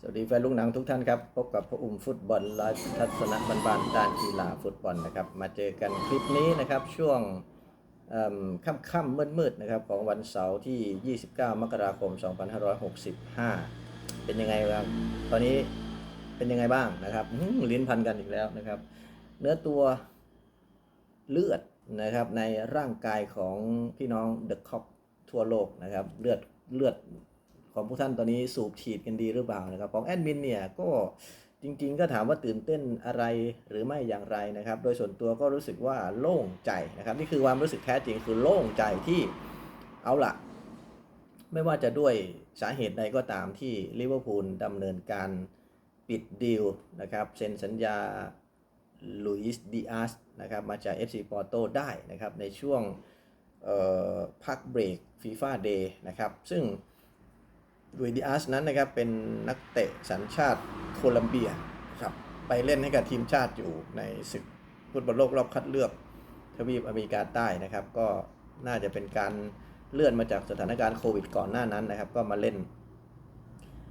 สวัสดีแฟนลูกหนังทุกท่านครับ พบกับพระอุ้มฟุตบอลไลฟ์ทัศนะบันๆด้านกีฬาฟุตบอลนะครับ มาเจอกันคลิปนี้นะครับ ช่วงเอิ่มค่ำๆมืดๆนะครับ ของวันเสาร์ที่ 29 มกราคม 2565 เป็นยังไงบ้างตอนนี้เป็นยังไงบ้างนะครับหือลิ้นพันกันอีกแล้วนะครับ เนื้อตัวเลือดนะครับในร่างกายของพี่น้องเดอะคอปทั่วโลกนะครับ เลือดเลือด ของพวกท่านตอนนี้สูบฉีดกันดีหรือเปล่านะครับ ของแอดมินเนี่ยก็จริงๆ ก็ถามว่าตื่นเต้นอะไรหรือไม่อย่างไรนะครับ โดยส่วนตัวก็รู้สึกว่าโล่งใจนะครับ นี่คือความรู้สึกแท้จริงคือโล่งใจที่เอาละไม่ว่าจะด้วยสาเหตุใดก็ตามที่ลิเวอร์พูลดำเนินการปิดดีลนะครับเซ็นสัญญาลุยส์ดิอาสนะครับมาจาก FC Porto ได้นะครับในช่วงพักเบรกฟีฟ่าเดย์นะครับซึ่ง ลุยดิอาสนั้นนะครับเป็นนักเตะสัญชาติโคลัมเบียครับไปเล่นให้กับทีมชาติอยู่ในศึกฟุตบอลโลกรอบคัดเลือกทวีปอเมริกาใต้นะครับ ก็น่าจะเป็นการเลื่อนมาจากสถานการณ์โควิดก่อนหน้านั้นนะครับ ก็มาเล่น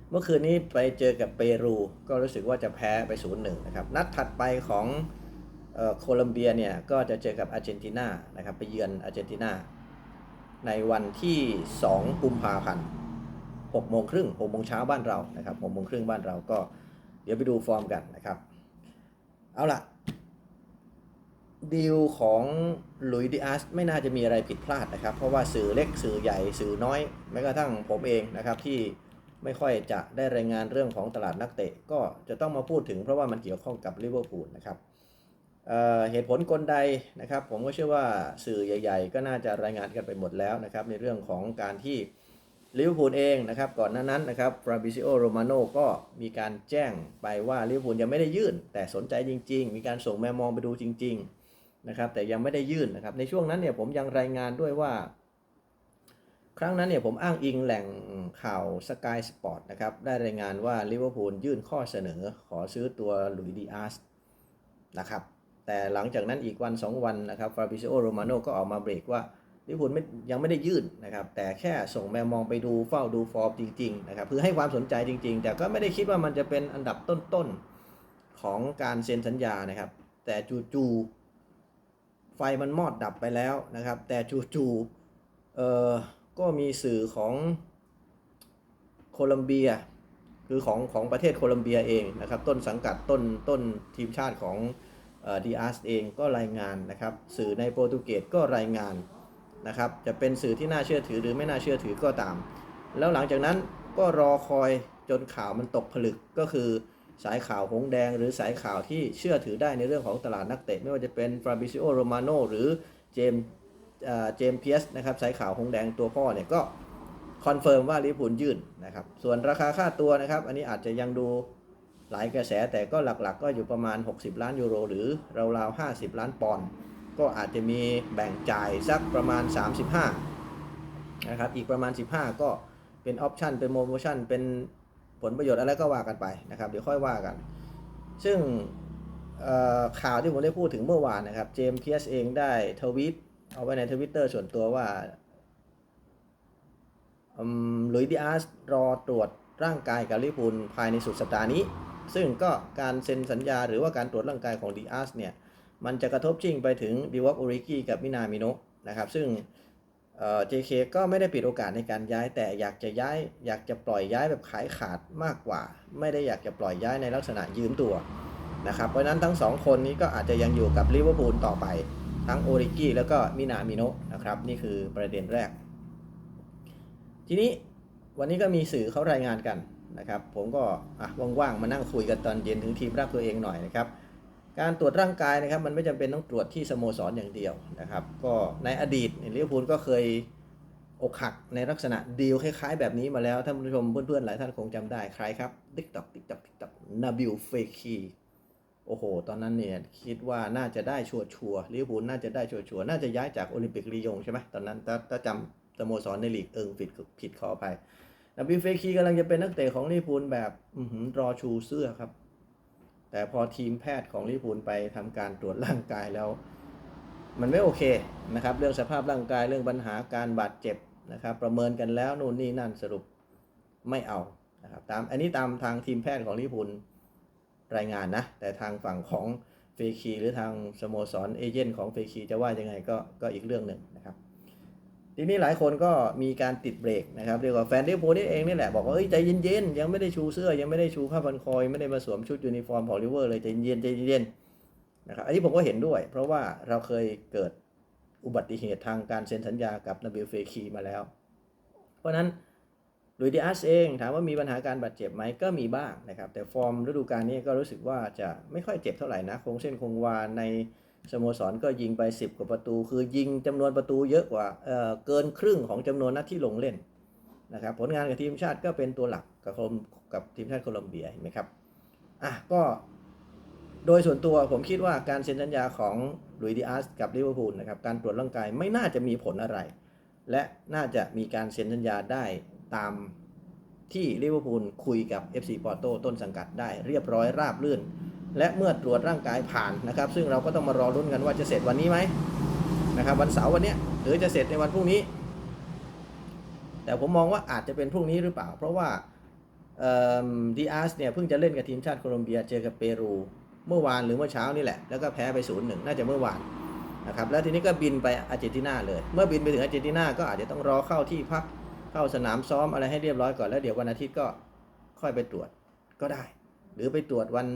เมื่อคืนนี้ไปเจอกับเปรูก็รู้สึกว่าจะแพ้ไป0ูนย์หนึ่งนะครับ นัดถัดไปของโคลัมเบียเนี่ยก็จะเจอกับอาร์เจนตินานะครับไปเยือนอาร์เจนตินาในวันที่ 2 กุมภาพันธ์ 6โมงครึ่ง6โมงเช้าบ้านเรานะครับ6โมงครึ่งบ้านเราก็เดี๋ยวไปดูฟอร์มกันนะครับ เอาล่ะดีลของหลุยดิอาสไม่น่าจะมีอะไรผิดพลาดนะครับ เพราะว่าสื่อเล็กสื่อใหญ่สื่อน้อยแม้กระทั่งผมเองนะครับที่ไม่ค่อยจะได้รายงานเรื่องของตลาดนักเตะ ก็จะต้องมาพูดถึงเพราะว่ามันเกี่ยวข้องกับลิเวอร์พูลนะครับเเหตุผลกลใดนะครับ ผมก็เชื่อว่าสื่อใหญ่ ๆ ก็น่าจะรายงานกันไปหมดแล้วนะครับ ในเรื่องของการที่ ลิเวอร์พูลเองนะครับก่อนหน้านั้นนะครับฟราบิซิโอโรมาโนก็มีการแจ้งไปว่าลิเวอร์พูลยังไม่ได้ยื่น แต่สนใจจริง ๆ มีการส่งแมมองไปดูจริง ๆ นะครับ แต่ยังไม่ได้ยื่นนะครับ ในช่วงนั้นเนี่ยผมยังรายงานด้วยว่า ครั้งนั้นเนี่ยผมอ้างอิงแหล่งข่าวสกายสปอร์ตนะครับ ได้รายงานว่าลิเวอร์พูลยื่นข้อเสนอขอซื้อตัวหลุยดีอาร์สนะครับแต่หลังจากนั้นอีกวัน 2 วันนะครับฟราบิซิโอโรมาโนก็ออกมาเบรกว่า ลิเวอร์พูลไม่ยังไม่ได้ยื่นนะครับ แต่แค่ส่งแมวมองไปดูเฝ้าดูฟอร์มจริงๆนะครับเพื่อให้ความสนใจจริง ๆ แต่ก็ไม่ได้คิดว่ามันจะเป็นอันดับต้นๆของการเซ็นสัญญานะครับ แต่จู่ๆไฟมันมอดดับไปแล้วนะครับ แต่จู่ๆเอ่อก็มีสื่อของโคลัมเบีย คือของของประเทศโคลัมเบียเองนะครับ ต้นสังกัดต้นต้นทีมชาติของดีอาร์สเองก็รายงานนะครับ สื่อในโปรตุเกสก็รายงาน นะครับ จะเป็นสื่อที่น่าเชื่อถือหรือไม่น่าเชื่อถือก็ตาม แล้วหลังจากนั้นก็รอคอยจนข่าวมันตกผลึกก็คือสายข่าวหงแดง หรือสายข่าวที่เชื่อถือได้ในเรื่องของตลาดนักเตะ ไม่ว่าจะเป็นฟราบิซิโอโรมาโนหรือเจมเจมเพียสนะครับสายข่าวหงแดงตัวพ่อเนี่ยก็คอนเฟิร์มว่าลิพูลยื่นนะครับส่วนราคาค่าตัวนะครับ อันนี้อาจจะยังดูหลายกระแสแต่ก็หลักๆก็อยู่ประมาณ 60 ล้านยูโร หรือราวๆ50 ล้านปอนด์ ก็อาจจะมีแบ่งจ่ายสักประมาณ 35นะครับอีกประมาณ 15 ก็เป็นออปชันเป็นโปรโมชั่นเป็นผลประโยชน์อะไรก็ว่ากันไปนะครับเดี๋ยวค่อยว่ากัน ซึ่งข่าวที่ผมได้พูดถึงเมื่อวานนะครับเจมส์เพียสเองได้ทวีตเอาไว้ในทวิตเตอร์ส่วนตัวว่าหลุยส์ดิอาสรอตรวจร่างกายกับลิพูลภายในสุดสัปดาห์นี้ ซึ่งก็การเซ็นสัญญาหรือว่าการตรวจร่างกายของดิอาสเนี่ย มันจะกระทบชิงไปถึงดิวอกโอริกิกับมินามิโนะนะครับ ซึ่งเอ่อ JK ก็ไม่ได้ปิดโอกาสในการย้าย แต่อยากจะย้ายอยากจะปล่อยย้ายแบบขายขาดมากกว่า ไม่ได้อยากจะปล่อยย้ายในลักษณะยืมตัวนะครับ เพราะนั้นทั้งสองคนนี้ก็อาจจะยังอยู่กับลิเวอร์พูลต่อไป ทั้งโอริกิแล้วก็มินามิโนะนะครับ นี่คือประเด็นแรก ทีนี้วันนี้ก็มีสื่อเขารายงานกันนะครับ ผมก็อะว่างๆมานั่งคุยกันตอนเย็นถึงทีมรักตัวเองหน่อยนะครับ การตรวจร่างกายนะครับมันไม่จำเป็นต้องตรวจที่สโมสรอย่างเดียวนะครับ ก็ในอดีตเนี่ยลิเวอร์พูลก็เคยอกหักในลักษณะดีลคล้ายๆแบบนี้มาแล้วท่านผู้ชมเพื่อนๆหลายท่านคงจำได้ใครครับติ๊กตอกติ๊กตอกติ๊กตอกนาบิลเฟคีโอ้โห ตอนนั้นเนี่ยคิดว่าน่าจะได้ชัวชัวร์ๆลิเวอร์พูลน่าจะได้ชัวชัวน่าจะย้ายจากโอลิมปิกลียงใช่ไหมตอนนั้นถ้าจำสโมสรในลีกเอิงผิดผิดขอไปนาบิลเฟคีกำลังจะเป็นนักเตะของลิเวอร์พูลแบบรอชูเสื้อครับ แต่พอทีมแพทย์ของลิพูลไปทำการตรวจร่างกายแล้ว มันไม่โอเคนะครับ เรื่องสภาพร่างกายเรื่องปัญหาการบาดเจ็บนะครับ ประเมินกันแล้วนู่นนี่นั่นสรุปไม่เอานะครับตามอันนี้ตามทางทีมแพทย์ของลิพูลรายงานนะ แต่ทางฝั่งของเฟคีหรือทางสโมสรเอเจนต์ของเฟคีจะว่ายังไงก็ก็อีกเรื่องหนึ่งนะครับ ทีนี้หลายคนก็มีการติดเบรกนะครับเรียกว่าแฟนลิเวอร์พูลนี่เองนี่แหละบอกว่าเอ้ยใจเย็นๆยังไม่ได้ชูเสื้อยังไม่ได้ชูผ้าพันคอยไม่ได้มาสวมชุดยูนิฟอร์มของลิเวอร์เลยใจเย็นใจเย็นนะครับอันนี้ผมก็เห็นด้วย เพราะว่าเราเคยเกิดอุบัติเหตุทางการเซ็นสัญญากับนาบิลเฟคีมาแล้ว เพราะฉะนั้นลุยดิอาสเองถามว่ามีปัญหาการบาดเจ็บไหมก็มีบ้างนะครับ แต่ฟอร์มฤดูกาลนี้ก็รู้สึกว่าจะไม่ค่อยเจ็บเท่าไหร่นะ คงเส้นคงวาใน สโมสรก็ยิงไป 10 กว่าประตู คือยิงจำนวนประตูเยอะกว่าเเกินครึ่งของจำนวนนัดที่ลงเล่นนะครับผลงานกับทีมชาติก็เป็นตัวหลักกับคมกับทีมชาติโคลอมเบียเห็นไหมครับอะก็โดยส่วนตัวผมคิดว่าการเซ็นสัญญาของลุยดิอาสกับลิเวอร์พูลนะครับการตรวจร่างกายไม่น่าจะมีผลอะไร และน่าจะมีการเซ็นสัญญาได้ตามที่ลิเวอร์พูลคุยกับ FC ปอร์โตต้นสังกัดได้เรียบร้อยราบลื่น และเมื่อตรวจร่างกายผ่านนะครับ ซึ่งเราก็ต้องมารอรุ้นกันว่าจะเสร็จวันนี้ไหมนะครับวันเสาร์วันนี้หรือจะเสร็จในวันพรุ่งนี้ แต่ผมมองว่าอาจจะเป็นพรุ่งนี้หรือเปล่า เพราะว่าดีอาร์สเนี่ยเพิ่งจะเล่นกับทีมชาติโคลอมเบียเจอกับเปรูเมื่อวานหรือเมื่อเช้านี่แหละ แล้วก็แพ้ไปศูนย์หนึ่งน่าจะเมื่อวานนะครับแล้วทีนี้ก็บินไปอาร์เจนตินาเลย เมื่อบินไปถึงอาร์เจนตินาก็อาจจะต้องรอเข้าที่พักเข้าสนามซ้อมอะไรให้เรียบร้อยก่อนแล้วเดี๋ยววันอาทิตย์ก็ค่อยไปตรวจก็ได้ หรือไปตรวจวัน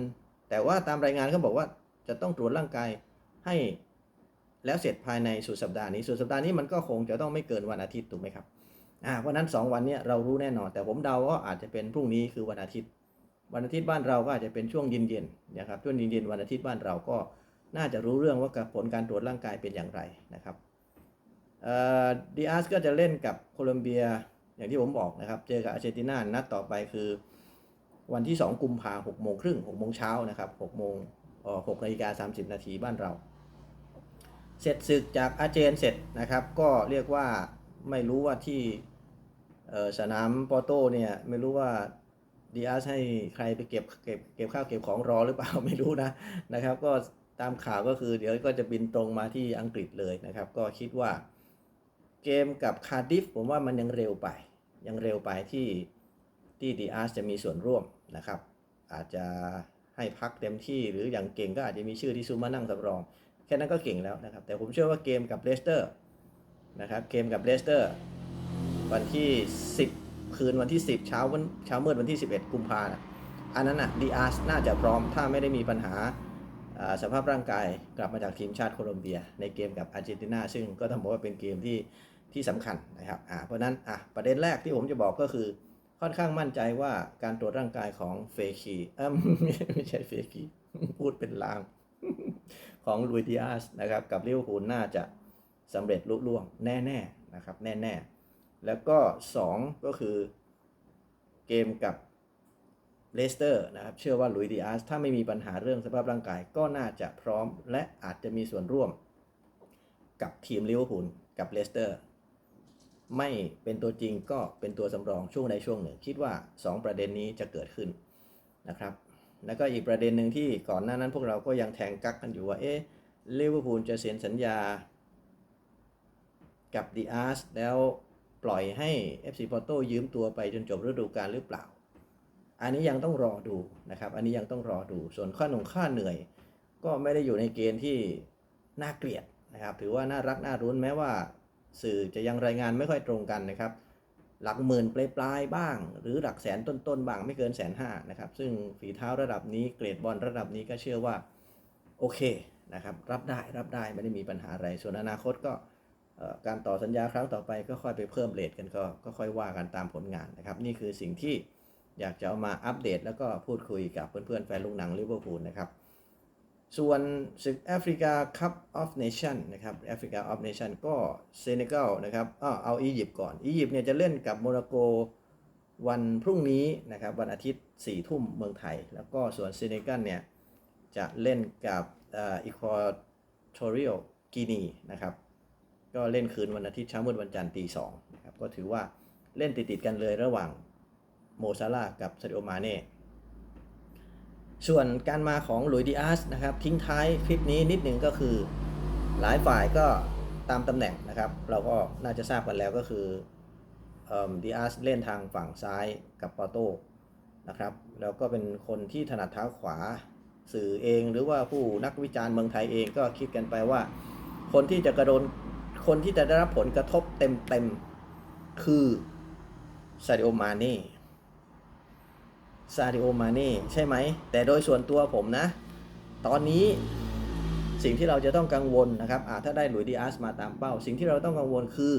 แต่ว่าตามรายงานเขาบอกว่าจะต้องตรวจร่างกายให้แล้วเสร็จภายในสุดสัปดาห์นี้สุดสัปดาห์นี้มันก็คงจะต้องไม่เกินวันอาทิตย์ถูกไหมครับอ่าเพราะนั้น 2 วันนี้เรารู้แน่นอน แต่ผมเดาว่าอาจจะเป็นพรุ่งนี้คือวันอาทิตย์ วันอาทิตย์บ้านเราก็อาจจะเป็นช่วงเย็นๆนะครับช่วงเย็นๆวันอาทิตย์บ้านเราก็น่าจะรู้เรื่องว่าผลการตรวจร่างกายเป็นอย่างไรนะครับดีอาร์สก็จะเล่นกับโคลอมเบียอย่างที่ผมบอกนะครับ เจอกับอาร์เจนตินานัดต่อไปคือ วันที่ 2 กุมภาหกโมงครึ่งหกโมงเช้านะครับหกโมงหกนาฬิกาสามสิบนาทีบ้านเรา เสร็จศึกจากอาเจนเสร็จนะครับ ก็เรียกว่าไม่รู้ว่าที่สนามปอโต้เนี่ยไม่รู้ว่าดีอาร์ให้ใครไปเก็บเก็บเก็บข้าวเก็บของรอหรือเปล่าไม่รู้นะนะครับ ก็ตามข่าวก็คือเดี๋ยวก็จะบินตรงมาที่อังกฤษเลยนะครับ ก็คิดว่าเกมกับคาร์ดิฟผมว่ามันยังเร็วไป ยังเร็วไปที่ที่ดีอาร์จะมีส่วนร่วม นะครับ อาจจะให้พักเต็มที่หรืออย่างเก่งก็อาจจะมีชื่อที่ซูมานั่งสำรอง แค่นั้นก็เก่งแล้วนะครับ แต่ผมเชื่อว่าเกมกับเลสเตอร์นะครับเกมกับเลสเตอร์วันที่ 10 คืนวันที่ 10 เช้าวันเช้ามืดวันที่ 11 กุมภาพันธ์อันนั้นอะดีอาร์สน่าจะพร้อมถ้าไม่ได้มีปัญหาสภาพร่างกายกลับมาจากทีมชาติโคลอมเบีย ในเกมกับอาร์เจนตินาซึ่งก็ต้องบอกว่าเป็นเกมที่ที่สำคัญนะครับเพราะนั้นอะประเด็นแรกที่ผมจะบอกก็คือ ค่อนข้างมั่นใจว่าการตรวจร่างกายของเฟคีเออไม่ใช่เฟคีพูดเป็นลาง ของลุยดิอาสนะครับ กับลิเวอร์พูลน่าจะสำเร็จลุล่วงแน่ๆนะครับ แน่ๆ แล้วก็ 2 ก็คือเกมกับเลสเตอร์นะครับ เชื่อว่าลุยดิอาสถ้าไม่มีปัญหาเรื่องสภาพร่างกาย ก็น่าจะพร้อม และอาจจะมีส่วนร่วม กับทีมลิเวอร์พูลกับเลสเตอร์ ไม่เป็นตัวจริงก็เป็นตัวสำรองช่วงใดช่วงหนึ่ง คิดว่า 2 ประเด็นนี้จะเกิดขึ้นนะครับ แล้วก็อีกประเด็นหนึ่งที่ก่อนหน้านั้นพวกเราก็ยังแทงกักกันอยู่ว่าเอ๊ะลิเวอร์พูลจะเซ็นสัญญากับดีอาร์สแล้วปล่อยให้ FC ปอร์โตยืมตัวไปจนจบฤดูกาลหรือเปล่า อันนี้ยังต้องรอดูนะครับ อันนี้ยังต้องรอดู ส่วนค่าหนงค่าเหนื่อย ก็ไม่ได้อยู่ในเกณฑ์ที่น่าเกลียดนะครับ ถือว่าน่ารักน่ารุ้นแม้ว่า สื่อจะยังรายงานไม่ค่อยตรงกันนะครับ หลักหมื่นปลายๆบ้าง หรือหลักแสนต้นๆบ้างไม่เกินแสนห้านะครับ ซึ่งฝีเท้าระดับนี้เกรดบอลระดับนี้ก็เชื่อว่าโอเคนะครับรับได้รับได้ไม่ได้มีปัญหาอะไร ส่วนอนาคตก็การต่อสัญญาครั้งต่อไปก็ค่อยไปเพิ่มเลทกันก็ก็ค่อยว่ากันตามผลงานนะครับ นี่คือสิ่งที่อยากจะเอามาอัปเดต แล้วก็พูดคุยกับเพื่อนๆแฟนลูกหนังลิเวอร์พูลนะครับ ส่วนศึกแอฟริกาคัพออฟเนชั่นนะครับแอฟริกาออฟเนชั่นก็เซเนกัลนะครับอ้อเอาอียิปต์ก่อน อียิปต์เนี่ยจะเล่นกับโมร็อกโกวันพรุ่งนี้นะครับวันอาทิตย์4ี่ทุ่มเมืองไทย แล้วก็ส่วนเซเนกัลเนี่ยจะเล่นกับอีควอทอริโอกินีนะครับก็เล่นคืนวันอาทิตย์เช้ามืดวันจันทร์ตีสองนะครับก็ถือว่าเล่นติดๆกันเลยระหว่างโมซาลากับซาดิโอมาเน่ ส่วนการมาของหลุยดิอาสนะครับทิ้งท้ายคลิปนี้นิดหนึ่งก็คือหลายฝ่ายก็ตามตำแหน่งนะครับ เราก็น่าจะทราบกันแล้วก็คือดิอาสเล่นทางฝั่งซ้ายกับปอโต้นะครับแล้วก็เป็นคนที่ถนัดเท้าขวาสื่อเอง หรือว่าผู้นักวิจารณ์เมืองไทยเองก็คิดกันไปว่า คนที่จะกระโดนคนที่จะได้รับผลกระทบเต็มๆคือซาดิโอมาเน่ ซาดิโอมาเน่ใช่ไหม แต่โดยส่วนตัวผมนะ ตอนนี้สิ่งที่เราจะต้องกังวลนะครับถ้าได้หลุยดีอาสมาตามเป้า สิ่งที่เราต้องกังวลคือ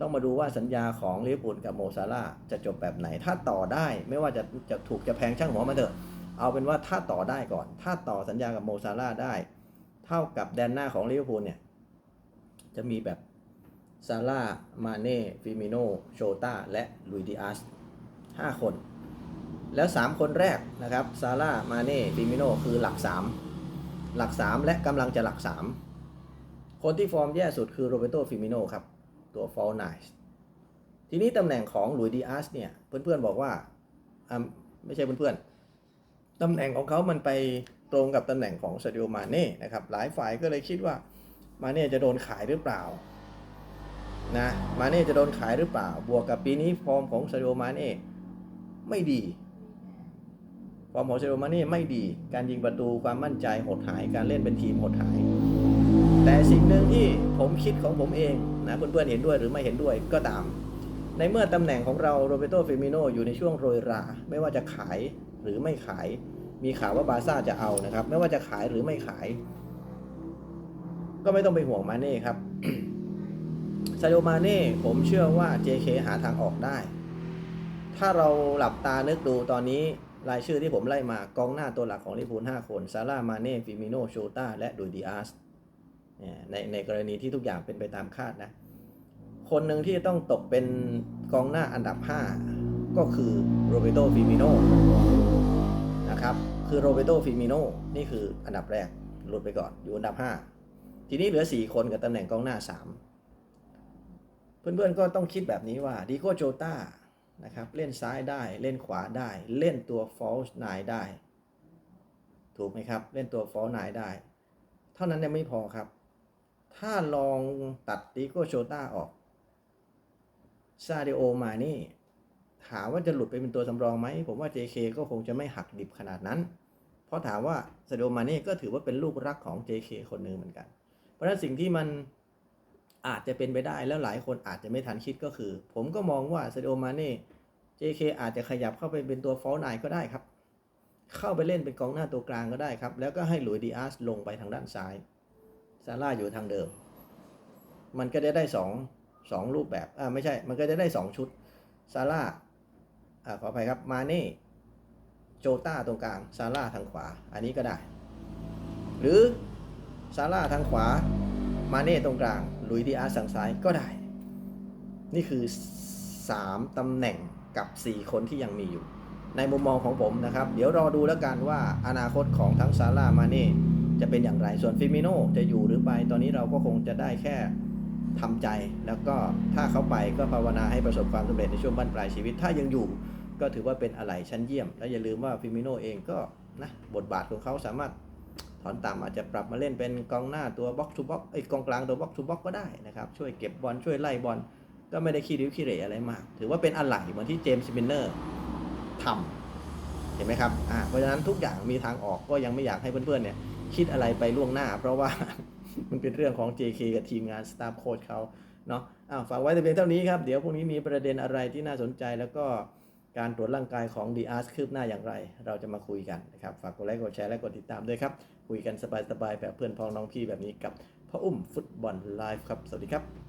ต้องมาดูว่าสัญญาของลิเวอร์พูลกับโมซาร่าจะจบแบบไหน ถ้าต่อได้ไม่ว่าจะจะถูกจะแพงช่างหัวมาเถอะ เอาเป็นว่าถ้าต่อได้ก่อน ถ้าต่อสัญญากับโมซาร่าได้ เท่ากับแดนหน้าของลิเวอร์พูลเนี่ยจะมีแบบซาร่า มาเน่ ฟิมิโน โชตาและลุยดิอาสห้าคน แล้ว 3 คนแรกนะครับซาร่ามาเน่ฟิมิโนคือหลัก 3 หลัก 3 และกำลังจะหลัก 3 คนที่ฟอร์มแย่สุดคือโรเบโตฟิมิโนครับ ตัวฟอลไนส์ทีนี้ตำแหน่งของหลุยดิอาสเนี่ย เพื่อนๆบอกว่าอ่าไม่ใช่เพื่อนๆตำแหน่งของเขามันไปตรงกับตำแหน่งของซาดิโอมาเน่นะครับหลายฝ่ายก็เลยคิดว่ามาเน่จะโดนขายหรือเปล่านะมาเน่จะโดนขายหรือเปล่า บวกกับปีนี้ฟอร์มของซาดิโอมาเน่ไม่ดี ฟอร์มของซาดิโอมาเน่ไม่ดี การยิงประตูความมั่นใจหดหาย การเล่นเป็นทีมหดหาย แต่สิ่งหนึ่งที่ผมคิดของผมเองนะเพื่อนๆเห็นด้วยหรือไม่เห็นด้วยก็ตาม ในเมื่อตำแหน่งของเราโรเบโตเฟมิโนอยู่ในช่วงโรยรา ไม่ว่าจะขายหรือไม่ขาย มีข่าวว่าบาร์ซ่าจะเอานะครับ ไม่ว่าจะขายหรือไม่ขาย ก็ไม่ต้องไปห่วงมาเน่ครับซาโดมาเน่ผมเชื่อว่า JK หาทางออกได้ ถ้าเราหลับตานึกดูตอนนี้ รายชื่อที่ผมไล่มากองหน้าตัวหลักของลิเวอร์พูล5 คนซาร่ามาเน่ฟิมิโนโชต้าและดุยดิอาสเนี่ยในในกรณีที่ทุกอย่างเป็นไปตามคาดนะ คนหนึ่งที่ต้องตกเป็นกองหน้าอันดับ 5 ก็คือโรเบโตฟิมิโนนะครับคือโรเบโตฟิมิโนนี่คืออันดับแรกหลุดไปก่อนอยู่อันดับ 5 ทีนี้เหลือ 4 คนกับตำแหน่งกองหน้า 3 เพื่อนๆก็ต้องคิดแบบนี้ว่าดิโกโจต้า นะครับ เล่นซ้ายได้ เล่นขวาได้ เล่นตัวฟอลส์ไนได้ ถูกไหมครับ เล่นตัวฟอลส์ไนได้ เท่านั้นยังไม่พอครับ ถ้าลองตัดดิโกโชต้าออก ซาเดโอมานี่ ถามว่าจะหลุดไปเป็นตัวสำรองไหม ผมว่า JK ก็คงจะไม่หักดิบขนาดนั้น เพราะถามว่าซาเดโอมานี่ก็ถือว่าเป็นลูกรักของ JK คนหนึ่งเหมือนกัน เพราะฉะนั้นสิ่งที่มันอาจจะเป็นไปได้แล้วหลายคนอาจจะไม่ทันคิดก็คือ ผมก็มองว่าซาเดโอมานี่ JK อาจจะขยับเข้าไปเป็นตัวฟอลไนก็ได้ครับ เข้าไปเล่นเป็นกองหน้าตัวกลางก็ได้ครับ แล้วก็ให้หลุยดีอาสลงไปทางด้านซ้าย ซาร่าอยู่ทางเดิม มันก็จะได้สองสองรูปแบบ อ่าไม่ใช่ มันก็จะได้สองชุด ซาร่า อ่าขออภัยครับ มาเน่ โจต้าตรงกลาง ซาร่าทางขวา อันนี้ก็ได้ หรือ ซาร่าทางขวา มาเน่ตรงกลางลุยดีอาร์สั่งซ้ายก็ได้ นี่คือ 3ตำแหน่ง กับ 4 คนที่ยังมีอยู่ ในมุมมองของผมนะครับ เดี๋ยวรอดูแล้วกันว่าอนาคตของทั้งซาร่ามาเน่จะเป็นอย่างไรส่วนฟิมิโนจะอยู่หรือไปตอนนี้เราก็คงจะได้แค่ทำใจ แล้วก็ถ้าเขาไปก็ภาวนาให้ประสบความสำเร็จในช่วงบั้นปลายชีวิตถ้ายังอยู่ ก็ถือว่าเป็นอะไรชั้นเยี่ยม และอย่าลืมว่าฟิมิโนเองก็นะบทบาทของเขาสามารถถอนต่ำอาจจะปรับมาเล่นเป็นกองหน้าตัวบ็อกซ์ทูบ็อกไอ้กองกลางตัวบ็อกซ์ทูบ็อกก็ได้นะครับช่วยเก็บบอลช่วยไล่บอล ก็ไม่ได้ขี้ริ้วขี้เรอะไรมาก ถือว่าเป็นอะไรเหมือนที่เจมส์มินเนอร์ทำเห็นไหมครับอ่าเพราะฉะนั้นทุกอย่างมีทางออกก็ยังไม่อยากให้เพื่อนๆเนี่ยคิดอะไรไปล่วงหน้า เพราะว่ามันเป็นเรื่องของ JK กับทีมงานสตาฟโค้ชเขาเนาะอ้าวฝากไว้แต่เพียงเท่านี้ครับ เดี๋ยวพรุ่งนี้มีประเด็นอะไรที่น่าสนใจแล้วก็การตรวจร่างกายของดีอาร์สคืบหน้าอย่างไร เราจะมาคุยกันนะครับ ฝากกดไลค์กดแชร์และกดติดตามด้วยครับ คุยกันสบายๆแบบเพื่อนพ้องน้องพี่แบบนี้กับพ่ออุ้มฟุตบอลไลฟ์ครับ สวัสดีครับ